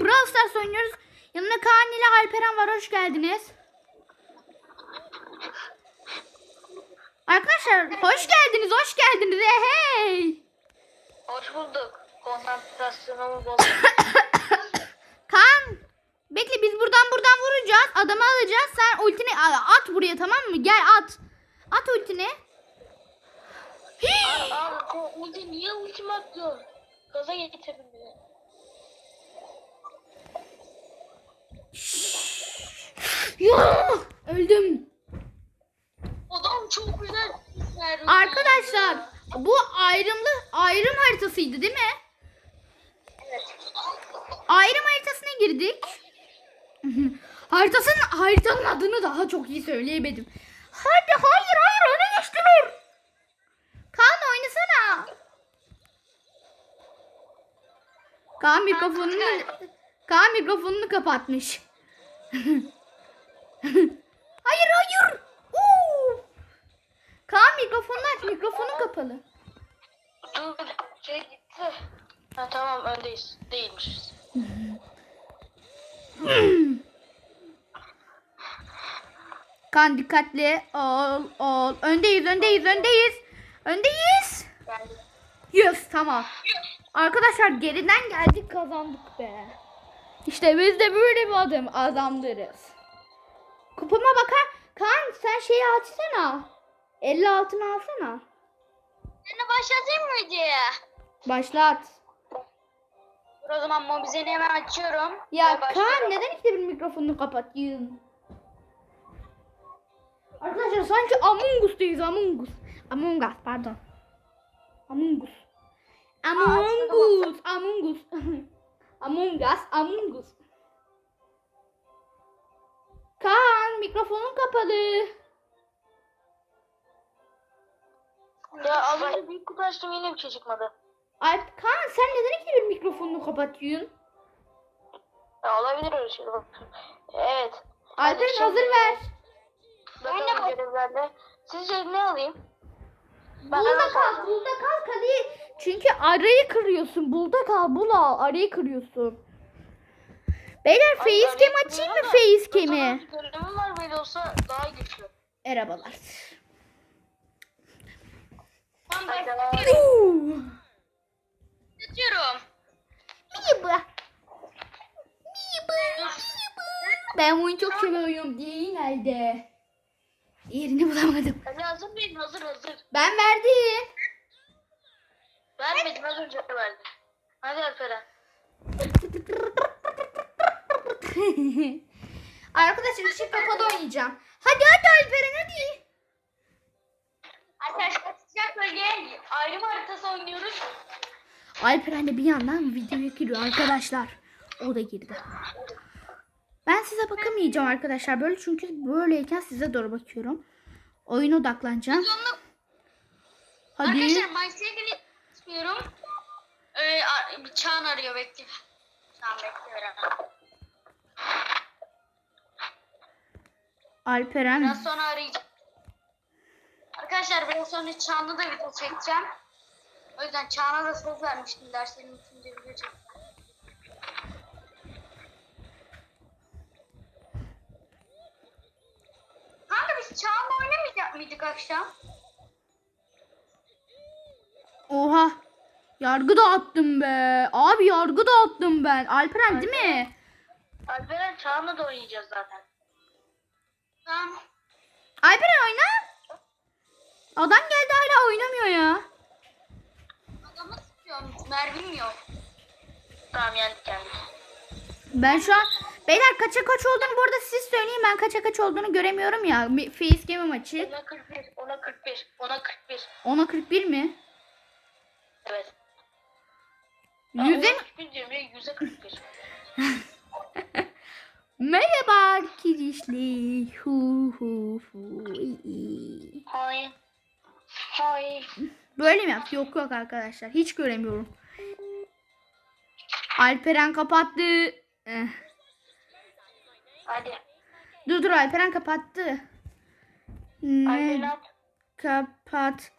Brawl Stars oynuyoruz. Yanımda Kaan ile Alperen var. Hoş geldiniz. Arkadaşlar hoş geldiniz. Hoş geldiniz. Hey, hey. Hoş bulduk. Konsantrasyonumu bozuldu. Kaan bekle biz buradan buradan vuracağız. Adamı alacağız. Sen ultini at buraya tamam mı? Gel at. At ultini. Abi bu ulti niye ultim atıyor? Gaza getirdin Ya, öldüm. Adam çok güzel. servis Arkadaşlar bu ayrımlı ayrım haritasıydı değil mi? Evet. Ayrım haritasına girdik. Haritasının haritanın adını daha çok iyi söyleyemedim. Hadi hayır hayır öne geçtiler. Kaan oynasana. Kaan mikrofonunu Kaan mikrofonunu kapatmış. hayır hayır. Oo. Kaan mikrofonunu aç mikrofonu kapalı. Dur şey gitti. Ha tamam öndeyiz. Değilmişiz. Kaan dikkatli ol ol. Öndeyiz öndeyiz öndeyiz. Öndeyiz. Yes tamam. Arkadaşlar geriden geldik kazandık be. İşte biz de böyle bir adam adamlarız. Kupama bakar. Kaan sen şeyi açsana. 56'ını alsana. Seni başlatayım mı videoya? Başlat. Dur o zaman mobizeni hemen açıyorum. Ya. Kaan neden işte bir mikrofonunu kapatıyorsun? Arkadaşlar sanki Among Us'tayız Among Us. Among Us pardon. Among Us. Among Us. Among Us. Among Us. Among Us. Kaan mikrofonun kapalı. Ya az önce büyük kutu açtım yine bir şey çıkmadı. Alp Kaan sen neden iki bir mikrofonunu kapatıyorsun? Ya olabilir öyle şey. Evet. Alperen şimdi- hazır ver. Bakalım görevlerde. Sizce ne alayım? Ben Bulda kal, bulda kal Kadir. Çünkü arayı kırıyorsun. Bulda kal, bul al. Arayı kırıyorsun. Beyler Ay, face ben cam açayım mı yapıyorum da, face zaten cam'i? bir Görevim var böyle olsa daha güçlü. Merhabalar. Tamam ben Uuu. ediyorum. Merhaba. Merhaba. Ben bunu çok seviyorum. Diğeri nerede? Diğerini bulamadım. Hadi hazır mıyım? Hazır hazır. Ben verdim. Vermedim az önce verdim. Hadi Alperen. Arkadaşlar ışık kapalı oynayacağım. Hadi hadi Alperen hadi. Arkadaşlar sıcak bölgeye ayrım haritası oynuyoruz. Alperen de bir yandan videoya giriyor arkadaşlar. O da girdi. Ben size bakamayacağım arkadaşlar böyle çünkü böyleyken size doğru bakıyorum. Oyuna odaklanacağım. Hadi. arkadaşlar ben istiyorum. Ee, Çağan arıyor bekle. Çağan bekliyorum. Alperen. Biraz sonra arayacağım. Arkadaşlar biraz sonra Çağan'la da video çekeceğim. O yüzden Çağan'a da söz vermiştim derslerin bitince video çekeceğim. Kanka biz Çağan'la oynamayacak mıydık akşam? Oha. Yargı dağıttım be. Abi yargı dağıttım ben. Alperen değil mi? Alperen Çağan'la da oynayacağız zaten. Tamam. Alperen oyna. Adam geldi hala oynamıyor ya. Adamı sıkıyorum. Mermim yok. Tamam yendik yendik. Ben şu an Beyler kaça kaç olduğunu bu arada siz söyleyin ben kaça kaç olduğunu göremiyorum ya. Bir Facecam'im açık. Ona 41, ona 41, ona 41. 10'a 41 mi? Evet. Yüze Ona 41 diyorum ya, yüze 41. Merhaba arkadaşlar. Hu hu hu. Hay. Hay. Böyle mi yaptı? Yok yok arkadaşlar. Hiç göremiyorum. Alperen kapattı. Eh. Hadi. Dur dur Alperen kapattı. Ne at.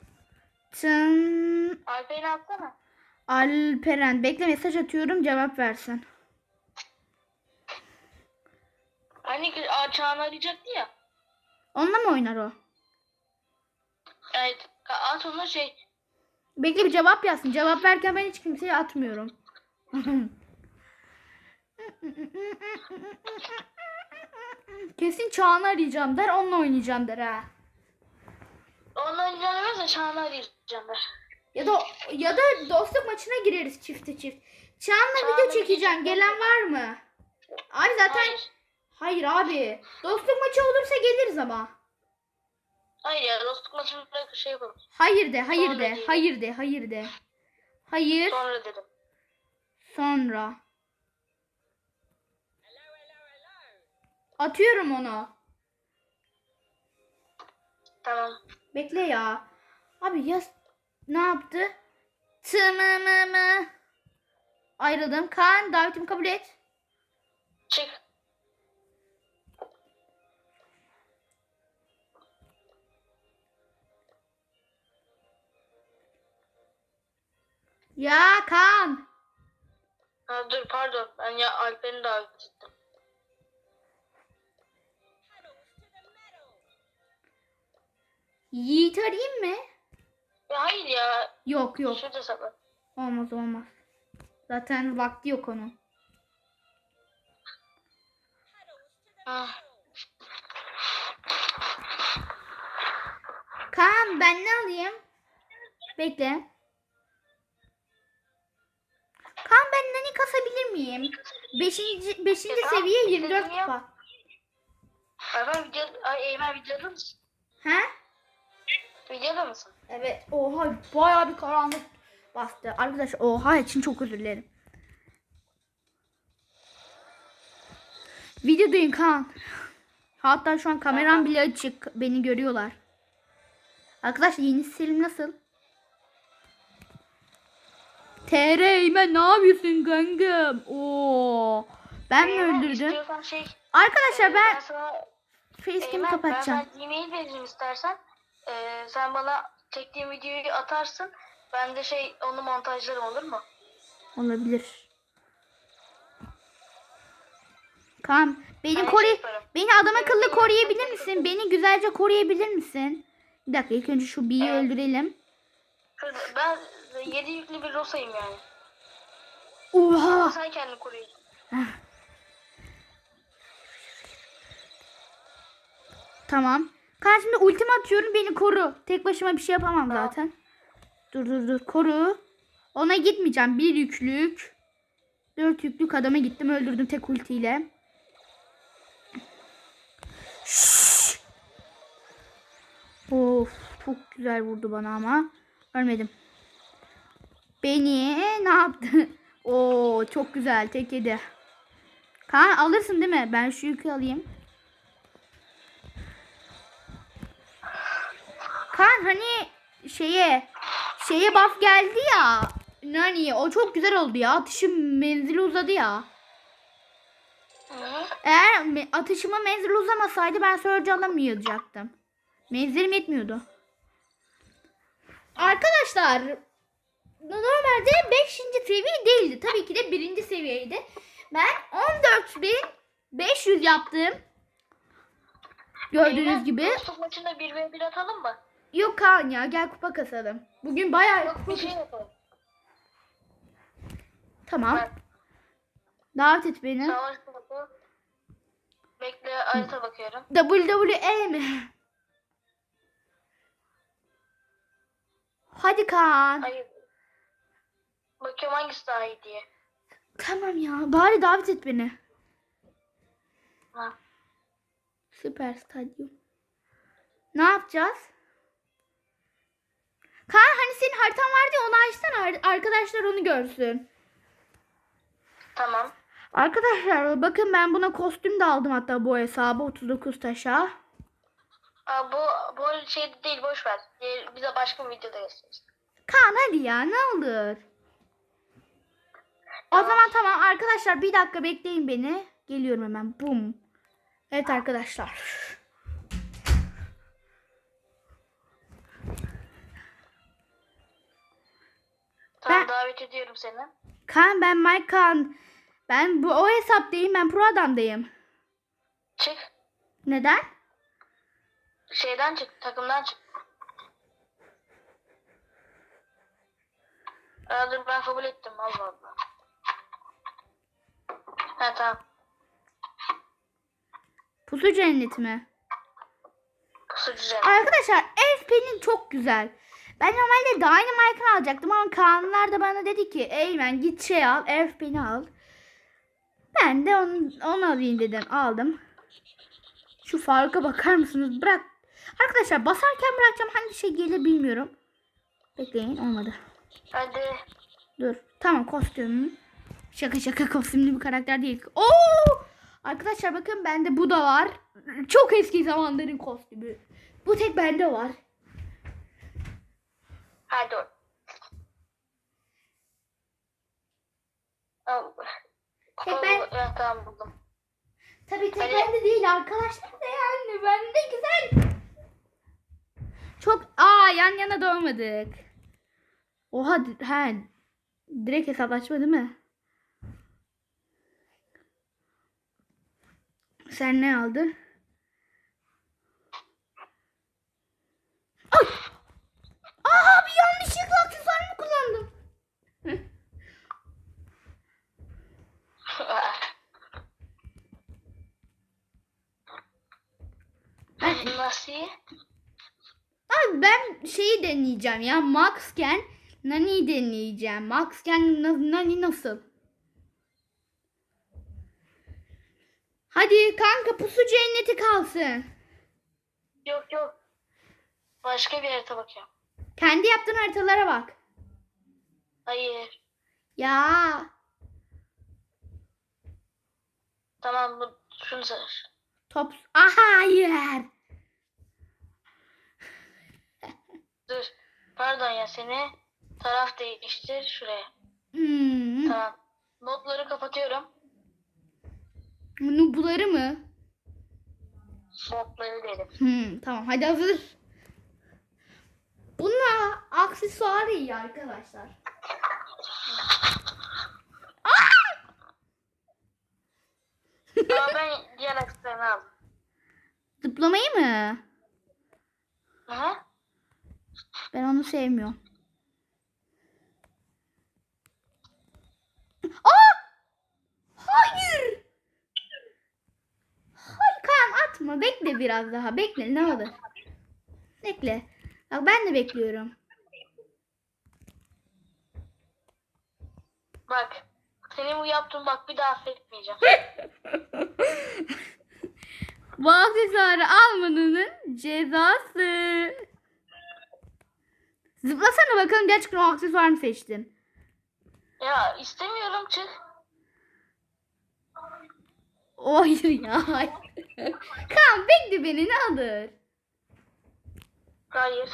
Kapattın? Alper'i atsana. Alperen bekle mesaj atıyorum cevap versin. Hani Çağan arayacaktı ya. Onunla mı oynar o? Evet. At ona şey. Bekle bir cevap yazsın. Cevap verken ben hiç kimseye atmıyorum. Kesin Çağan'ı arayacağım der. Onunla oynayacağım der ha. Onunla demezse Çağan'ı arayacağım ben. Ya da ya da dostluk maçına gireriz çifte çift. Çağan'la Çağan'la video video çekeceğim. Gelen var mı? Abi zaten hayır. Hayır. abi. Dostluk maçı olursa geliriz ama. Hayır ya dostluk maçında şey yapalım. Hayır de, hayır Sonra de, değil. hayır de, hayır de. Hayır, Sonra dedim. sonra. Atıyorum onu. Tamam. Bekle ya. Abi yaz ne yaptı? Tımımımı. Ayrıldım. Kaan davetimi kabul et. Çık. Ya Kaan. Ha, dur pardon. Ben ya Alper'in davet ettim. Yiğit arayayım mı? Ya hayır ya. Yok yok. Şurada sakla. Olmaz olmaz. Zaten vakti yok onun. Ah. Kaan ben ne alayım? Bekle. Kaan ben nani kasabilir miyim? Beşinci, beşinci Ya, seviye 24 dedim ya. kupa. Ay video, ay Eymen videoda mısın? He? Videoda mısın? Evet. Oha bayağı bir karanlık bastı. Arkadaş oha için çok özür dilerim. Videodayım Kaan. Hatta şu an kameram bile açık. Beni görüyorlar. Arkadaşlar yeni serim nasıl? TR Eymen ne yapıyorsun kankam? Oo. Ben mi öldürdüm? Şey. Arkadaşlar e, ben sana facecam'i kapatacağım. Ben e-mail veririm istersen. Ee, sen bana çektiğin videoyu atarsın. Ben de şey onu montajlarım olur mu? Olabilir. Kaan beni Ben koru şey yaparım. beni adam akıllı koruyabilir misin? Beni güzelce koruyabilir misin? Bir dakika ilk önce şu B'yi Evet. öldürelim. Ben 7 yüklü bir Rosa'yım yani. Oha! Sen kendini koruyorsun. Tamam. Kaan şimdi ultimi atıyorum beni koru. Tek başıma bir şey yapamam zaten. Dur dur dur koru. Ona gitmeyeceğim. Bir yüklük. Dört yüklük adama gittim öldürdüm tek ultiyle. Şşş. Of çok güzel vurdu bana ama. Ölmedim. Beni ne yaptı? Oo çok güzel tek yedi. Kaan alırsın değil mi? Ben şu yükü alayım. Kaan hani şeye şeye buff geldi ya. Nani o çok güzel oldu ya. Atışım menzili uzadı ya. Eğer atışıma menzil uzamasaydı ben Surge alamayacaktım. Menzilim yetmiyordu. Arkadaşlar normalde 5. seviye değildi. Tabii ki de 1. seviyeydi. Ben 14.500 yaptım. Gördüğünüz Eymen, gibi. Dostluk maçında 1v1 atalım mı? Yok Kaan ya gel kupa kasalım. Bugün bayağı Yok bir şey yapalım. Tamam. Ben Davet et beni. savaş topu. Bekle harita bakıyorum. WWE mi? Hadi Kaan. Hayır. Bakıyorum hangisi daha iyi diye. Tamam ya. Bari davet et beni. Ha. Süper stadyum. Ne yapacağız? Kaan hani senin haritan vardı ya onu açsana. Ar- Arkadaşlar onu görsün. Tamam. Arkadaşlar bakın ben buna kostüm de aldım hatta bu hesabı 39 taşa. Aa, bu bu şey değil boş ver. Diğer- Bize başka bir videoda gösteririz. Kaan hadi ya ne olur. O zaman tamam arkadaşlar bir dakika bekleyin beni. Geliyorum hemen. Bum. Evet arkadaşlar. Tamam Ben- davet ediyorum seni. Kaan ben Mike Kaan. Ben bu o hesaptayım. Ben pro adamdayım. Çık. Neden? Şeyden çık. Takımdan çık. Aa, dur ben kabul ettim. Allah Allah. Ha tamam. Pusu cenneti mi? Pusu güzel. Arkadaşlar FP'nin çok güzel. Ben normalde Dynamite'ını alacaktım ama Kaanlar da bana dedi ki Eymen git şey al FP'ni al. Ben de onu, onu alayım dedim aldım. Şu farka bakar mısınız? Bırak. Arkadaşlar basarken bırakacağım hangi şey gelir bilmiyorum. Bekleyin olmadı. Hadi. Dur. Tamam kostüm. Şaka şaka kostümlü bir karakter değil. Oo! Arkadaşlar bakın bende bu da var. Çok eski zamanların kostümü. Bu tek bende var. Al. Tek ben- tamam buldum. Tabii tek Hani- bende değil arkadaşlar da yani bende güzel. Çok aa yan yana doğmadık. Oha he direkt hesaplaşma değil mi? Sen ne aldı? Ay! Aa bir yanlışlıkla aksesuar mı kullandım? Nasıl? Abi ben şeyi deneyeceğim ya. Maxken Nani deneyeceğim. Maxken na- Nani nasıl? Hadi kanka pusu cenneti kalsın. Yok yok. Başka bir harita bakıyorum. Kendi yaptığın haritalara bak. Hayır. Ya Tamam bu şunu seç. top. Aha hayır. Dur. Pardon ya seni taraf değiştir şuraya. Hmm. Tamam. Notları kapatıyorum. Nubuları mı? Notları dedim. Hmm, tamam hadi hazır. Bunlar aksesuar iyi arkadaşlar. Ama ben diğer açıklarını aldım. Zıplamayı mı? Aha. Ben onu sevmiyorum. Aa! Hayır! Hayır Kaan atma. Bekle biraz daha. Bekle ne olur. Bekle. Bak ben de bekliyorum. Bak. Senin bu yaptığın bak bir daha affetmeyeceğim. Bu aksesuarı almanın cezası. Zıplasana bakalım gerçekten o aksesuarı mı seçtin? ya istemiyorum çık. Hayır ya. Kaan bekle beni ne olur. Hayır.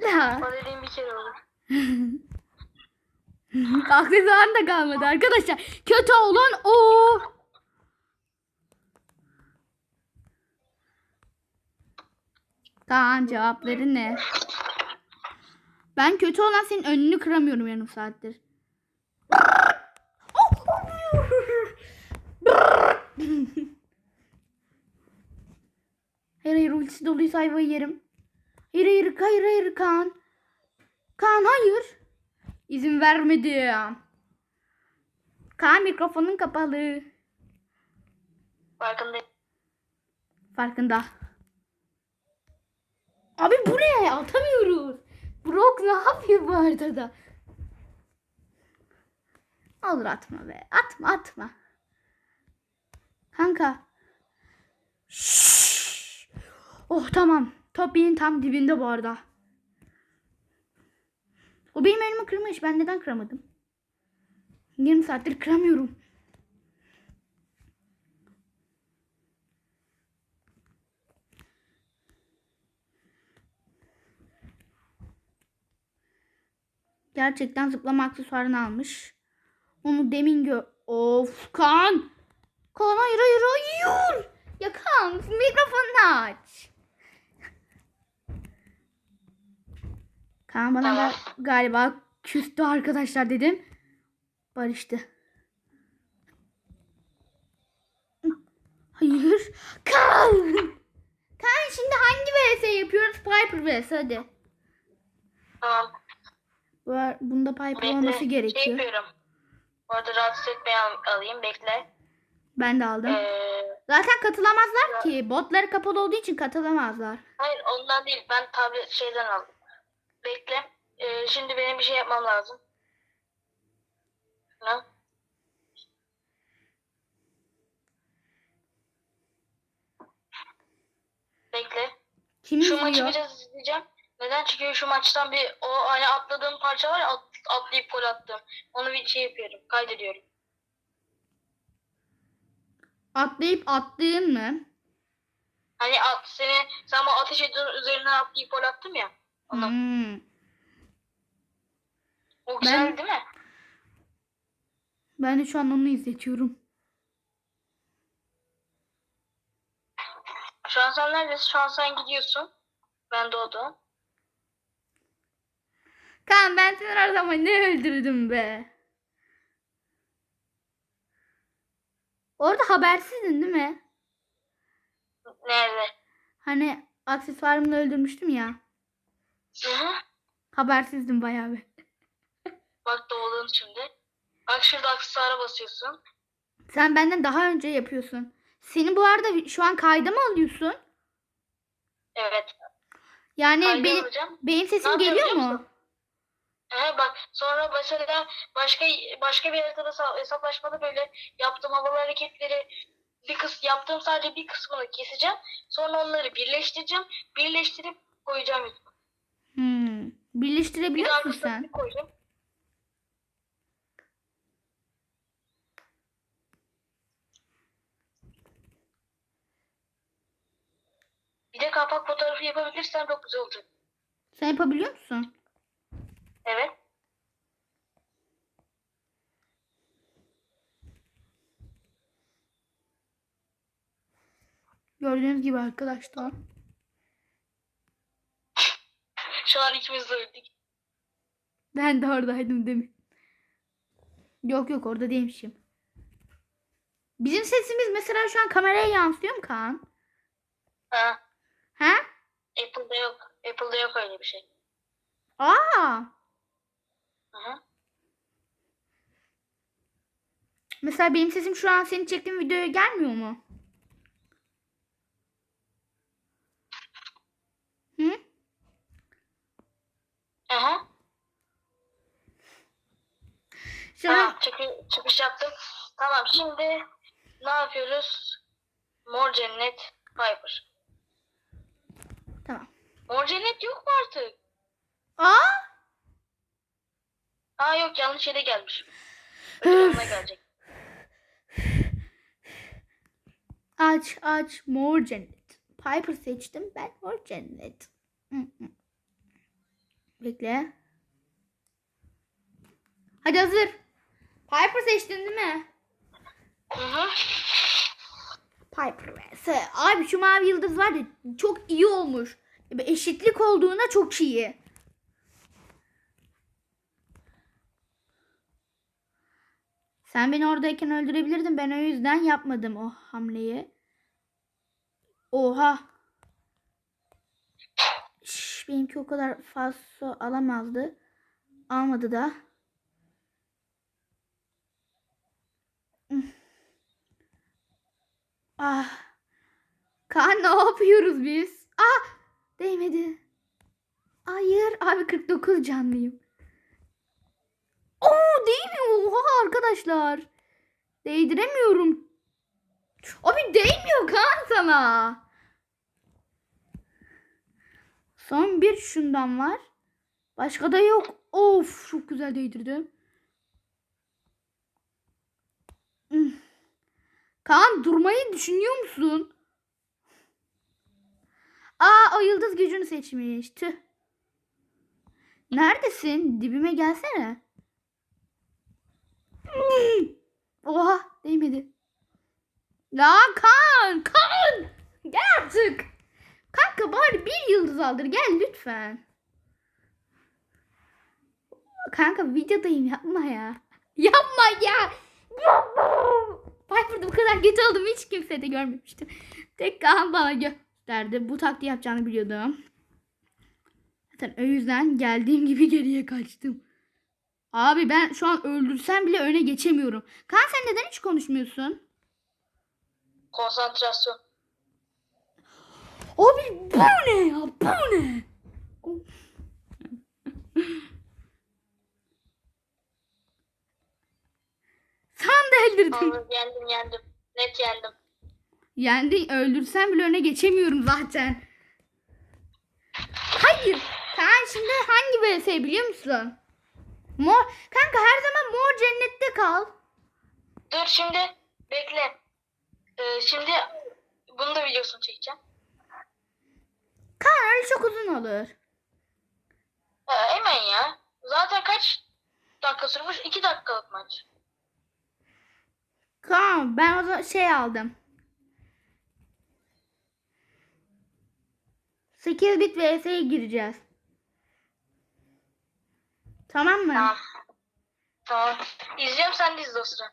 La. O dediğim bir kere olur. Aksesuarın da kalmadı arkadaşlar. Kötü olan o. Kaan cevapları ne? Ben kötü olan senin önünü kıramıyorum yarım saattir. hayır hayır ultisi doluysa ayvayı yerim. Hayır hayır hayır hayır Kaan. Kaan hayır. İzin vermedim. Kaan mikrofonun kapalı. Farkındayım. Farkında. Abi bu ne? Atamıyoruz. Brock ne yapıyor bu arada? Olur atma be. Atma atma. Kanka. Şşş. Oh tamam. Top benim tam dibinde bu arada. O benim elimi kırmış. Ben neden kıramadım? 20 saattir kıramıyorum. Gerçekten zıplama aksesuarını almış. Onu demin gö... Of kan. Kan hayır hayır hayır. Ya kan mikrofonunu aç. Kaan bana gal- galiba küstü arkadaşlar dedim. Barıştı. Hayır. Kaan vs yapıyoruz. Piper vs hadi. Tamam. Bu ar- Bunda Piper Bekle. olması Şey gerekiyor. yapıyorum. Bu arada rahatsız etmeyi al- alayım. Bekle. Ben de aldım. Ee, Zaten katılamazlar ki. Botları kapalı olduğu için katılamazlar. hayır ondan değil. Ben tablet şeyden aldım. Bekle. Ee, şimdi benim bir şey yapmam lazım. Ne? Bekle. Kim Şu maçı izliyor? biraz izleyeceğim. Neden? Çünkü şu maçtan bir o hani atladığım parça var ya at, atlayıp gol attım. Onu bir şey yapıyorum. Kaydediyorum. Atlayıp attığın mı? Hani at seni sen bu ateş ediyorsun üzerinden atlayıp gol attım ya. Onu. Hmm. O güzel Ben- değil mi? Ben de şu an onu izletiyorum. Şu an sen neredesin? Şu an sen gidiyorsun. Ben doğdum. Kaan ben seni her zaman ne öldürdüm be. Orada habersizdin değil mi? Nerede? Hani aksesuarımla öldürmüştüm ya. Hı hı. Habersizdim bayağı bir. Bak doğdun şimdi. Bak şurada aksesuara basıyorsun. Sen benden daha önce yapıyorsun. Seni bu arada şu an kayda mı alıyorsun? Evet. Yani benim, alacağım. benim sesim geliyor mu? musun? He bak sonra mesela başka başka bir haritada hesa- hesaplaşmada böyle yaptığım havalı hareketleri bir kıs yaptığım sadece bir kısmını keseceğim. Sonra onları birleştireceğim. Birleştirip koyacağım. YouTube'a. Hmm. Bir Birleştirebiliyor daha musun sen? koyacağım. Bir de kapak fotoğrafı yapabilirsen çok güzel olacak. Sen yapabiliyor musun? Evet. Gördüğünüz gibi arkadaşlar. Şu an ikimiz de öldük. Ben de oradaydım demin. Yok yok orada değilmişim. Bizim sesimiz mesela şu an kameraya yansıyor mu Kaan? Ha. Ha? Apple'da yok. Apple'da yok öyle bir şey. Aa! Hı. Mesela benim sesim şu an senin çektiğin videoya gelmiyor mu? Hı? Aha. Şu an Tamam çıkı- çıkış yaptım. Tamam şimdi ne yapıyoruz? Mor cennet Piper. tamam. Mor cennet yok mu artık? Aa! Aa yok yanlış yere gelmiş. Öbür gelecek. Aç aç mor cennet. Piper seçtim ben mor cennet. Bekle. Hadi hazır. Piper seçtin değil mi? Hı hı. Piper vs. Abi şu mavi yıldız var ya çok iyi olmuş. Eşitlik olduğuna çok iyi. Sen beni oradayken öldürebilirdin. Ben o yüzden yapmadım o hamleyi. Oha. Şş, benimki o kadar fazla alamazdı. Almadı da. Üf. Ah. Kaan ne yapıyoruz biz? Ah. Değmedi. Hayır. Abi 49 canlıyım. Oo değmiyor. Oha arkadaşlar. Değdiremiyorum. Abi değmiyor Kaan sana. Son bir şundan var. Başka da yok. Of çok güzel değdirdim. Hmm. Kaan durmayı düşünüyor musun? Aa o yıldız gücünü seçmiş. Tüh. Neredesin? Dibime gelsene. Oha değmedi. Ya Kaan! Kaan! Gel artık. Kanka bari bir yıldız aldır. Gel lütfen. Kanka videodayım yapma ya. Yapma ya. Piper'da bu kadar kötü olduğumu hiç kimse de görmemiştim. Tek Kaan bana gösterdi. Bu taktiği yapacağını biliyordum. Zaten o yüzden geldiğim gibi geriye kaçtım. Abi ben şu an öldürsem bile öne geçemiyorum. Kaan sen neden hiç konuşmuyorsun? Konsantrasyon. Abi bu ne ya? Bu ne? Sen de öldürdün. Anladım, yendim yendim. Net yendim. Yendin öldürsem bile öne geçemiyorum zaten. Hayır. Kaan şimdi hangi vs biliyor musun? Mor. Kanka her zaman mor cennette kal. Dur şimdi bekle. Ee, şimdi bunu da videosunu çekeceğim. Kaan öyle çok uzun olur. Ha, hemen ya. Zaten kaç dakika sürmüş? 2 dakikalık maç. Kaan ben o zaman şey aldım. 8 bit vs'ye gireceğiz. Tamam mı? Tamam. Tamam. İzliyorum sen de izle o sıra.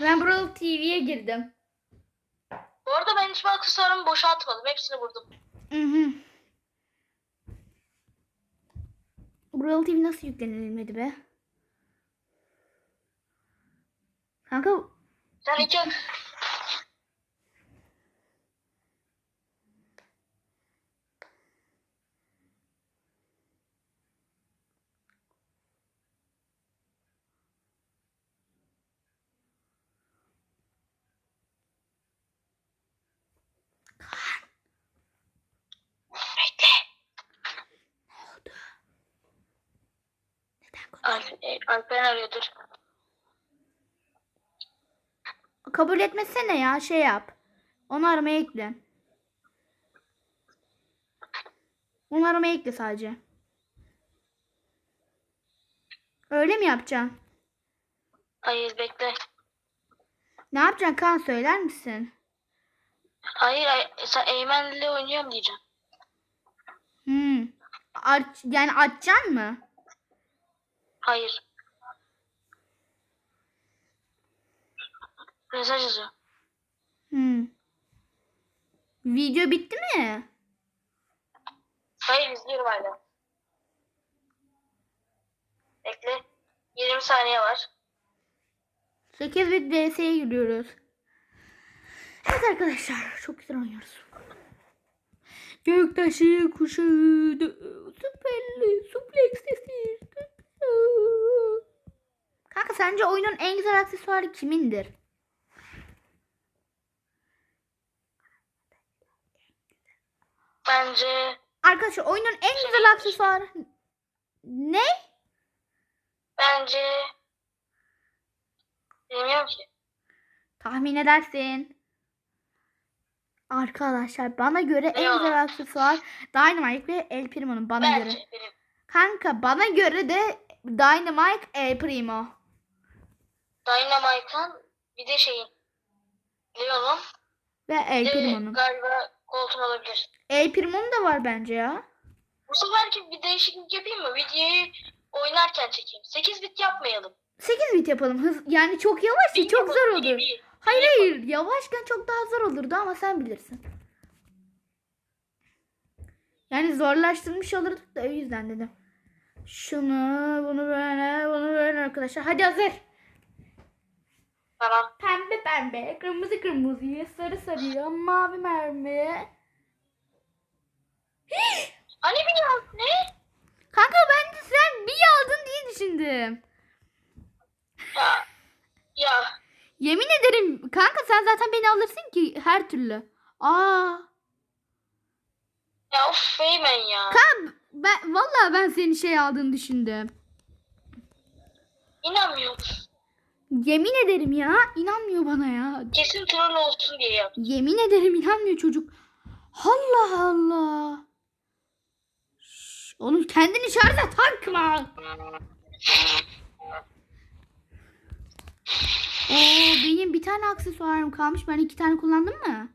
Ben Brawl TV'ye girdim. Bu arada ben hiçbir aksesuarımı boşa atmadım. Hepsini vurdum. Hı hı. Brawl TV nasıl yüklenilmedi be? Kanka Sen iki Bekle. neden Alp, e, Alperen arıyordur. kabul etmesene ya şey yap. Onu aramaya ekle. Onu aramaya ekle sadece. Öyle mi yapacaksın? Hayır bekle. Ne yapacaksın Kaan söyler misin? Hayır, hayır sen Eymen'le oynuyorum diyeceğim. Hmm. Aç, yani açacaksın mı? Hayır. Mesaj yazıyor. Hmm. Video bitti mi? Hayır izliyorum hala. Bekle. 20 saniye var. 8 bit VS'ye giriyoruz. Evet arkadaşlar çok güzel oynuyoruz. Göktaşı dö- süperli suplex sesi. Kanka sence oyunun en güzel aksesuarı kimindir? Bence Arkadaşlar oyunun en güzel aksesuarı ne? bence bilmiyorum ki. Tahmin edersin. Arkadaşlar bana göre en Ne o? güzel aksesuar Dynamite ve El Primo'nun bana göre. Bence benim. Kanka bana göre de Dynamite El Primo. Dynamite'ın bir de şeyin. Leon'un Ve El Primo'nun. galiba koltuğun olabilir. El Primo'nun da var bence ya. Bu seferki bir değişiklik yapayım mı? Videoyu oynarken çekeyim. 8 bit yapmayalım. 8 bit yapalım. Hız yani çok yavaş ya çok zor olur. bir. Hayır hayır yavaşken çok daha zor olurdu ama sen bilirsin. Yani zorlaştırmış olurduk da o yüzden dedim. Şunu bunu böyle bunu böyle arkadaşlar. Hadi hazır. Tamam. Pembe pembe, kırmızı kırmızı, sarı sarı, mavi mermi. Hani bir ya ne? Kanka ben de sen bir aldın diye düşündüm. Ya. Ya. Yemin ederim kanka sen zaten beni alırsın ki her türlü. Aa. Ya of Eymen ya. Kanka ben vallahi ben senin şey aldığını düşündüm. İnanmıyorum. Yemin ederim ya. inanmıyor bana ya. Kesin troll olsun diye yaptım. Yemin ederim inanmıyor çocuk. Allah Allah. Şş, oğlum kendini şarja takma. Oo benim bir tane aksesuarım kalmış. Ben iki tane kullandım mı?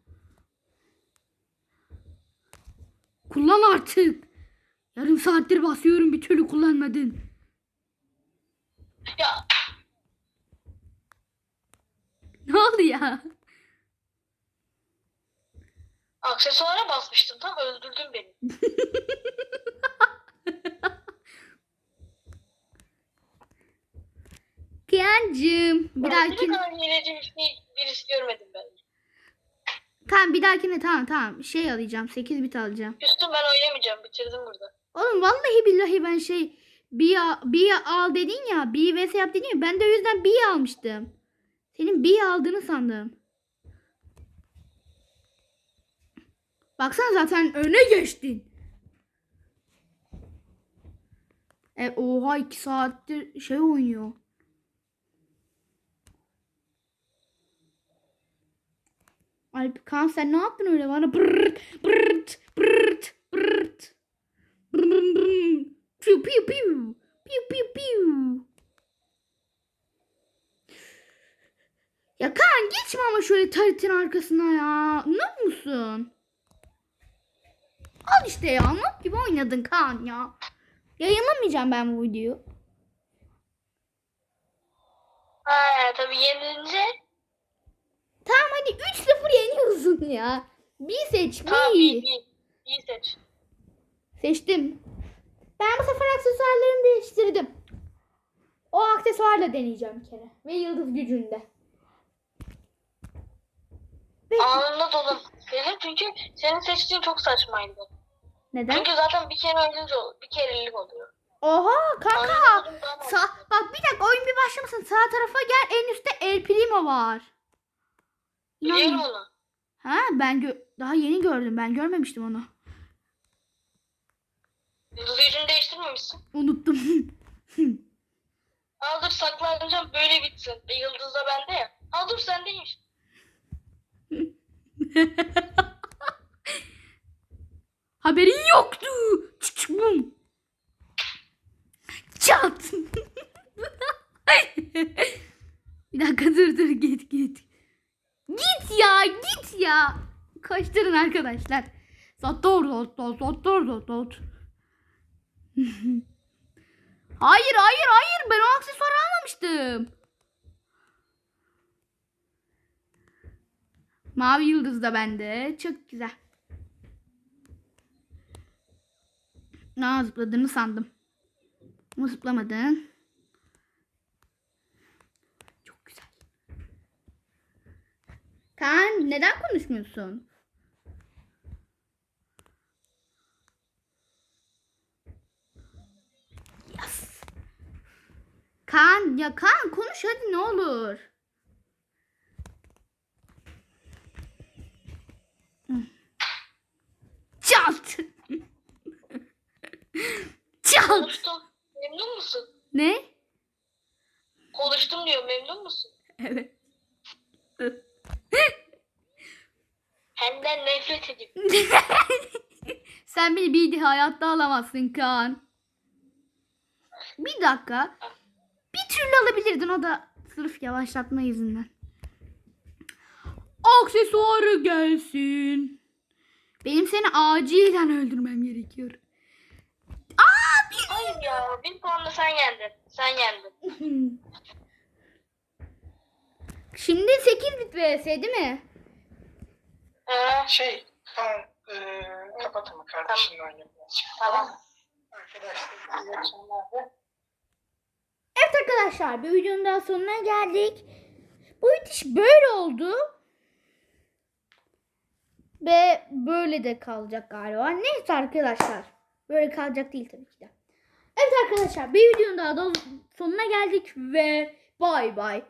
Kullan artık. Yarım saattir basıyorum bir türlü kullanmadın. Ya Ne oldu ya? Aksesuara basmıştım tam öldürdün beni. Kaan'cığım bir Bir dahakine. kadar hileci bir şey, birisi görmedim ben. Tamam bir dahakine tamam tamam şey alacağım 8 bit alacağım. Üstüm ben oynamayacağım bitirdim burada. Oğlum vallahi billahi ben şey bir al dedin ya bir vs yap dedin ya ben de o yüzden bir almıştım. Senin bir aldığını sandım. Baksana zaten öne geçtin. E, oha iki saattir şey oynuyor. Alp Kaan sen ne yaptın öyle bana? Brrrt, brrrt, brrrt, brrrt. Brrm, brrm. Piu piu piu. Piu piu piu. Ya Kaan geçme ama şöyle taritin arkasına ya. Ne musun? Al işte ya. Not gibi oynadın Kaan ya. Yayınlamayacağım ben bu videoyu. Ha tabii yenilince Tamam hadi 3-0 yeniyorsun ya. Bir seç tamam bir. iyi. İyi seç. Seçtim. Ben bu sefer aksesuarlarımı değiştirdim. O aksesuarla deneyeceğim bir kere. Ve yıldız gücünde. Anında dolun. Dedim çünkü senin seçtiğin çok saçmaydı. neden? Çünkü zaten bir kere ölünce ol- bir kerelik oluyor. Oha kanka. Anında dolun daha Sağ, bak bir dakika oyun bir başlamasın. Sağ tarafa gel en üstte El Primo var. Biliyorum İnan- onu. Ha ben gö- daha yeni gördüm. Ben görmemiştim onu. Yıldız gücünü değiştirmemişsin. Unuttum. Al dur saklanacağım böyle bitsin. E, Yıldız da bende ya. Al dur sendeymiş. Haberin yoktu. Çık bum. Çat. bir dakika dur dur git git. Git ya git ya. Koşturun arkadaşlar. Sator sator sator sator. hayır hayır hayır ben o aksesuarı Mavi yıldız da bende. Çok güzel. Aa zıpladığını sandım. Ama zıplamadın. Çok güzel. Kaan neden konuşmuyorsun? Yes. Kaan ya Kaan konuş hadi ne olur. Çat. Çat. Konuştum. Memnun musun? Ne? Konuştum diyor memnun musun? Evet. Senden nefret ediyorum. Sen beni bir hayatta alamazsın Kaan. Bir dakika. Bir türlü alabilirdin o da sırf yavaşlatma yüzünden. Aksesuarı gelsin. Benim seni acilen öldürmem gerekiyor. Aa bir Hayır ya bir puanla sen yendin. Sen yendin. Şimdi 8 bit vs değil mi? Ee, Şey, tamam, e, kapatın mı kardeşinle oynayayım birazcık. tamam. Arkadaşlar, iyi akşamlar. Evet arkadaşlar bir videonun daha sonuna geldik. Bu bitiş böyle oldu. Ve böyle de kalacak galiba. Neyse arkadaşlar. Böyle kalacak değil tabii ki de. Evet arkadaşlar bir videonun daha da sonuna geldik ve bay bay.